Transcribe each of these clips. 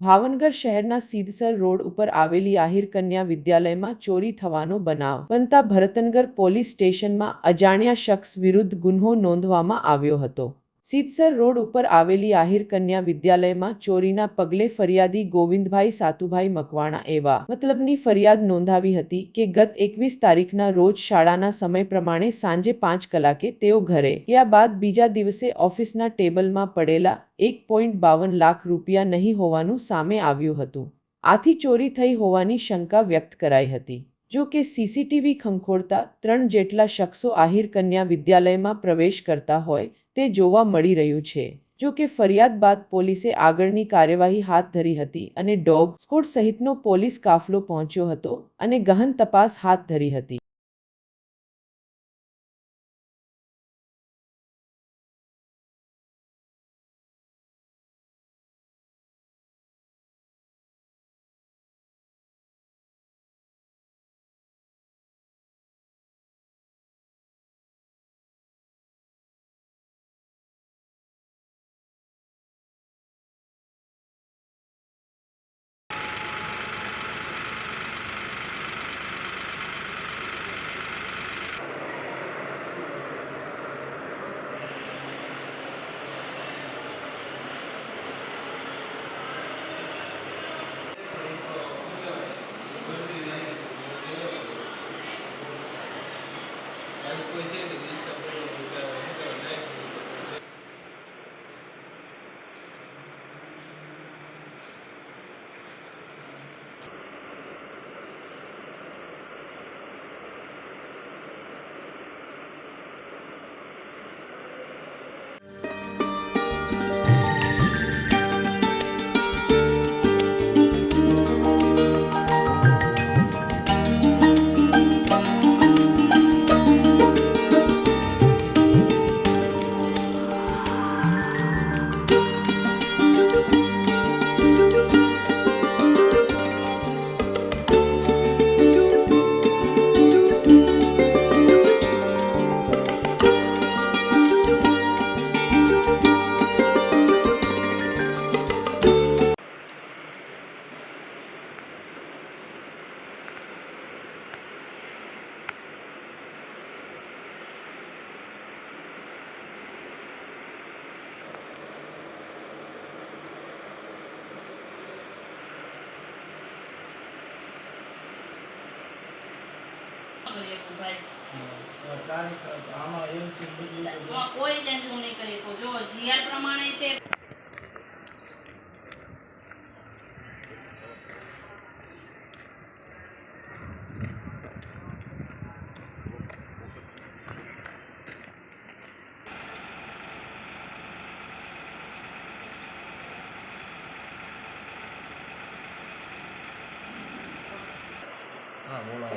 ભાવનગર શહેરના સીધસર રોડ ઉપર આવેલી આહિર કન્યા વિદ્યાલયમાં ચોરી થવાનો બનાવ બનતા ભરતનગર પોલીસ સ્ટેશનમાં અજાણ્યા શખ્સ વિરુદ્ધ ગુન્હો નોંધવામાં આવ્યો હતો. સીદસર રોડ ઉપર આવેલી આહિર કન્યા વિદ્યાલયમાં ચોરીના પગલે ફરિયાદી ગોવિંદભાઈ સાતુભાઈ મકવાણા એવા મતલબની ફરિયાદ નોંધાવી હતી કે ગત એકવીસ તારીખના રોજ શાળાના સમય પ્રમાણે સાંજે પાંચ કલાકે તેઓ ઘરે ગયા બાદ બીજા દિવસે ઓફિસના ટેબલમાં પડેલા એક પોઈન્ટ બાવન લાખ રૂપિયા નહીં હોવાનું સામે આવ્યું હતું. આથી ચોરી થઈ હોવાની શંકા વ્યક્ત કરાઈ હતી. જો કે સીસીટીવી ખંખોળતા ત્રણ જેટલા શખ્સો આહિર કન્યા વિદ્યાલયમાં પ્રવેશ કરતા હોય તે જોવા મળી રહ્યું છે. જો કે ફરિયાદ બાદ પોલીસે આગળની કાર્યવાહી હાથ ધરી હતી અને ડોગ સ્કોડ સહિતનો પોલીસ કાફલો પહોંચ્યો હતો અને ગહન તપાસ હાથ ધરી હતી. કરી શકું ભાઈ તારીખ કોઈ ચેન્જ હું નહીં કરી શકું જો જીઆર પ્રમાણે તે હા બોલો.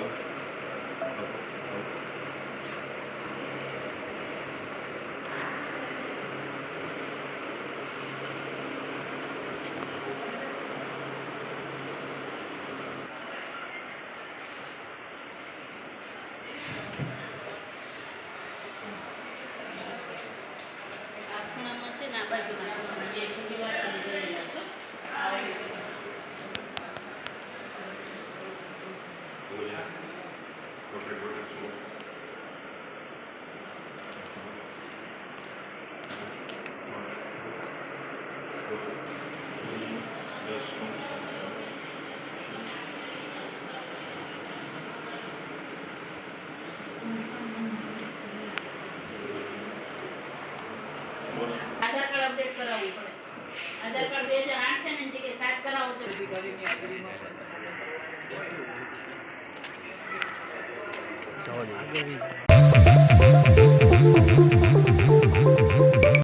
Welcome. આધાર કાર્ડ અપડેટ કરાવવું પડે આધાર કાર્ડ બે હજાર આઠ છે ને એની જગ્યાએ સાત કરાવો તો જવા દે